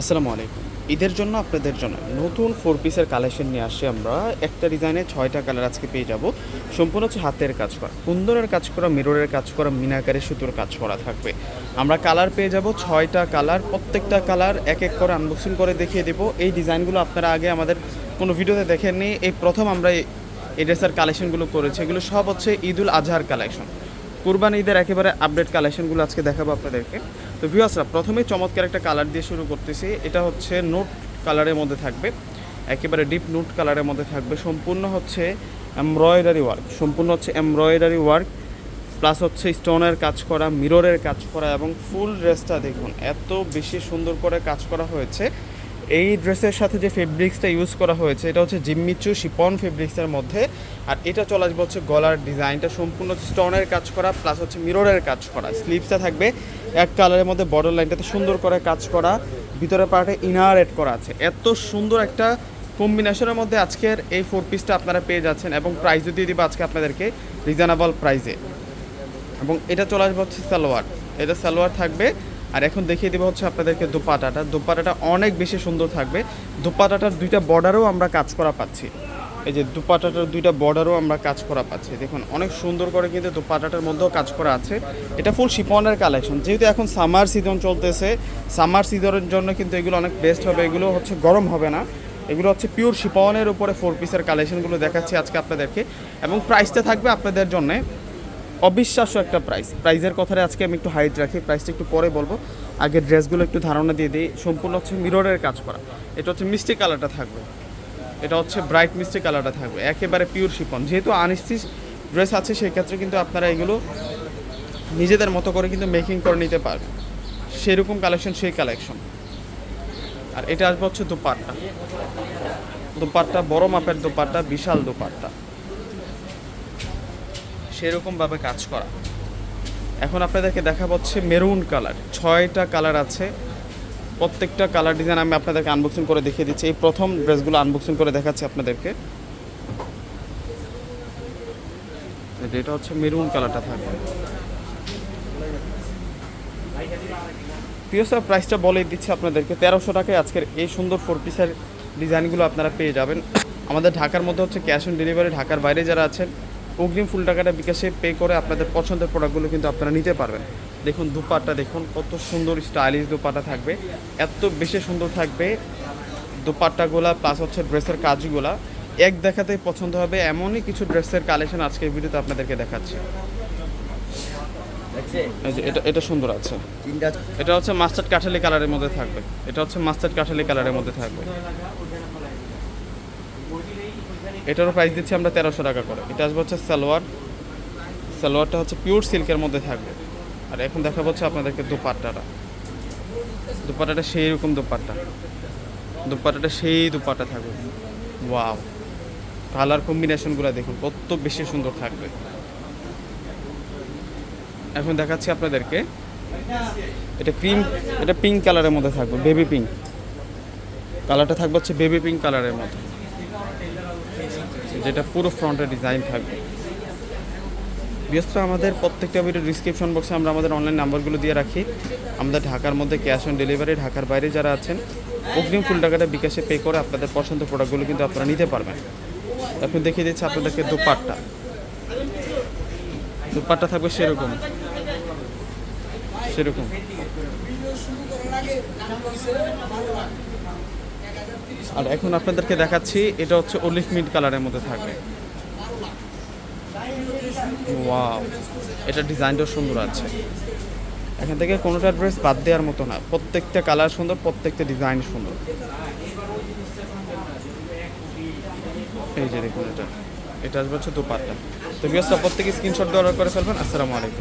আসসালামু আলাইকুম। ঈদের জন্য আপনাদের জন্য নতুন ফোর পিসের কালেকশন নিয়ে আসছি আমরা। একটা ডিজাইনে ছয়টা কালার আজকে পেয়ে যাব। সম্পূর্ণ হচ্ছে হাতের কাজ করা কুন্দরের কাজ করা মিররের কাজ করা, মিনাকারে সুতোর কাজ করা থাকবে। আমরা কালার পেয়ে যাব ছয়টা কালার প্রত্যেকটা কালার এক এক করে আনবক্সিং করে দেখিয়ে দেবো। এই ডিজাইনগুলো আপনারা আগে আমাদের কোনো ভিডিওতে দেখেননি। এই প্রথম আমরা এই ড্রেসের কালেকশনগুলো করেছি। এগুলো সব হচ্ছে ঈদুল আজহার কালেকশন কুরবানি ঈদের একেবারে আপডেট কালেকশনগুলো আজকে দেখাবো আপনাদেরকে। তো ভিউয়ার্সরা প্রথমে চমৎকার একটা কালার দিয়ে শুরু করতেছি। এটা হচ্ছে নোট কালারের মধ্যে থাকবে। একেবারে ডিপ নোট কালারের মধ্যে থাকবে। সম্পূর্ণ হচ্ছে এমব্রয়ডারি ওয়ার্ক সম্পূর্ণ হচ্ছে এমব্রয়ডারি ওয়ার্ক প্লাস হচ্ছে স্টোনের কাজ করা মিররের কাজ করা এবং ফুল ড্রেসটা দেখুন, এত বেশি সুন্দর করে কাজ করা হয়েছে। এই ড্রেসের সাথে যে ফেব্রিক্সটা ইউজ করা হয়েছে, এটা হচ্ছে জিম্মিচু শিপন ফেব্রিক্সের মধ্যে। আর এটা চলে আসবে হচ্ছে গলার ডিজাইনটা সম্পূর্ণ স্টোনের কাজ করা প্লাস হচ্ছে মিররের কাজ করা। স্লিভসটা থাকবে এক কালারের মধ্যে বর্ডার লাইনটাতে সুন্দর করে কাজ করা। ভিতরে পার্টে ইনার এড করা আছে। এত সুন্দর একটা কম্বিনেশনের মধ্যে আজকের এই ফোর পিসটা আপনারা পেয়ে যাচ্ছেন এবং প্রাইসও দিয়ে দিব আজকে আপনাদেরকে রিজনেবল প্রাইসে এবং এটা চলে আসবে হচ্ছে সালোয়ার। এটা সালোয়ার থাকবে আর এখন দেখিয়ে দেবো হচ্ছে আপনাদেরকে দোপাটাটা। দোপাটাটা অনেক বেশি সুন্দর থাকবে। দোপাটাটার দুইটা বর্ডারও আমরা কাজ করা পাচ্ছি। এই যে দুপাটাটার দুইটা বর্ডারও আমরা কাজ করা পাচ্ছি। দেখুন, অনেক সুন্দর করে কিন্তু দুপাটাটার মধ্যেও কাজ করা আছে। এটা ফুল শিপনের কালেকশন যেহেতু এখন সামার সিজন চলতেছে সামার সিজনের জন্য কিন্তু এগুলো অনেক বেস্ট হবে। এগুলো হচ্ছে গরম হবে না। এগুলো হচ্ছে পিওর শিপনের উপরে ফোর পিসের কালেকশনগুলো দেখাচ্ছি আজকে আপনাদেরকে। এবং প্রাইসটা থাকবে আপনাদের জন্যে অবিশ্বাস্য একটা প্রাইস প্রাইজের কথাটা আজকে আমি একটু হাইট রাখি প্রাইসটা একটু পরে বলব। আগে ড্রেসগুলো একটু ধারণা দিয়ে দিই, সম্পূর্ণ হচ্ছে মিররের কাজ করা। এটা হচ্ছে মিষ্টি কালারটা থাকবে। এটা হচ্ছে ব্রাইট মিষ্টি কালারটা থাকবে, একেবারে পিওর শিপন যেহেতু আনস্টিচ ড্রেস আছে সেই ক্ষেত্রে কিন্তু আপনারা এগুলো নিজেদের মতো করে কিন্তু মেকিং করে নিতে পারবেন। সেরকম কালেকশন সেই কালেকশন আর এটা আসবে হচ্ছে দুপাট্টা। দুপাট্টা, বড় মাপের দুপাট্টা, বিশাল দুপাট্টা। সেরকমভাবে কাজ করা। এখন আপনাদেরকে দেখা হচ্ছে মেরুন কালার। ছয়টা কালার আছে। প্রত্যেকটা কালার ডিজাইন আমি আপনাদেরকে আনবক্সিং করে দেখিয়ে দিচ্ছি। এই প্রথম ড্রেসগুলো আনবক্সিং করে দেখাচ্ছি আপনাদেরকে। এটা হচ্ছে মেরুন কালারটা থাকবে। প্রিয় স্যার প্রাইসটা বলেই দিচ্ছি আপনাদেরকে। তেরোশো টাকায় আজকের এই সুন্দর ফোর পিসের ডিজাইনগুলো আপনারা পেয়ে যাবেন। আমাদের ঢাকার মধ্যে হচ্ছে ক্যাশ অন ডেলিভারি ঢাকার বাইরে যারা আছেন অগ্রিম ফুল টাকাটা বিকাশে পে করে আপনাদের পছন্দের প্রোডাক্টগুলো কিন্তু আপনারা নিতে পারবেন। দেখুন দুপাট্টা দেখুন কত সুন্দর স্টাইলিশ দুপাট্টা থাকবে। এত বেশি সুন্দর থাকবে দুপাট্টাগুলা প্লাস হচ্ছে ড্রেসের কাজগুলা। এক দেখাতেই পছন্দ হবে এমনই কিছু ড্রেসের কালেকশন আজকের ভিডিওতে আপনাদেরকে দেখাচ্ছি। এটা এটা সুন্দর আছে। এটা হচ্ছে মাস্টার্ড কাঠালি কালারের মধ্যে থাকবে। এটা হচ্ছে মাস্টার্ড কাঠালি কালারের মধ্যে থাকবে। এটারও প্রাইস দিচ্ছি আমরা তেরোশো টাকা করে। এটা আসবে হচ্ছে সালোয়ার। সালোয়ারটা হচ্ছে পিওর সিল্কের মধ্যে থাকবে। আর এখন দেখা হচ্ছে আপনাদেরকে দুপাট্টাটা। দুপাট্টাটা সেই রকম দুপাট্টা। দুপাট্টাটা সেই দুপাট্টা থাকবে। ওয়াও কালার কম্বিনেশনগুলো দেখুন, কত বেশি সুন্দর থাকবে। এখন দেখাচ্ছি আপনাদেরকে। এটা ক্রিম এটা পিঙ্ক কালারের মধ্যে থাকবে বেবি পিঙ্ক কালারটা থাকবে হচ্ছে বেবি পিঙ্ক কালারের মধ্যে। যেটা পুরো ফ্রন্টের ডিজাইন থাকবে। বিশেষ আমাদের প্রত্যেকটা ভিডিও ডিসক্রিপশন বক্সে আমরা আমাদের অনলাইন নাম্বারগুলো দিয়ে রাখি। আমাদের ঢাকার মধ্যে ক্যাশ অন ডেলিভারি ঢাকার বাইরে যারা আছেন, অগ্রিম ফুল টাকাটা বিকাশে পে করে আপনাদের পছন্দ প্রোডাক্টগুলো কিন্তু আপনারা নিতে পারবেন। এখন দেখিয়ে দিচ্ছি আপনাদেরকে দুপাট্টা। দুপাট্টা থাকবে সেরকম। সেরকম। আর এখন আপনাদেরকে দেখাচ্ছি, এটা হচ্ছে অলিভ মিড কালারের মধ্যে থাকবে। ওয়াও এটা ডিজাইনটাও সুন্দর আছে। এখান থেকে কোনোটা ড্রেস বাদ দেওয়ার মতো না, প্রত্যেকটা কালার সুন্দর, প্রত্যেকটা ডিজাইন সুন্দর। এই যে দেখুন এটা এটা আসবে হচ্ছে দুপাট্টা। তো বিয়সটা প্রত্যেকে স্ক্রিনশট দিয়ে অর্ডার করে ফেলবেন। আসসালামু আলাইকুম।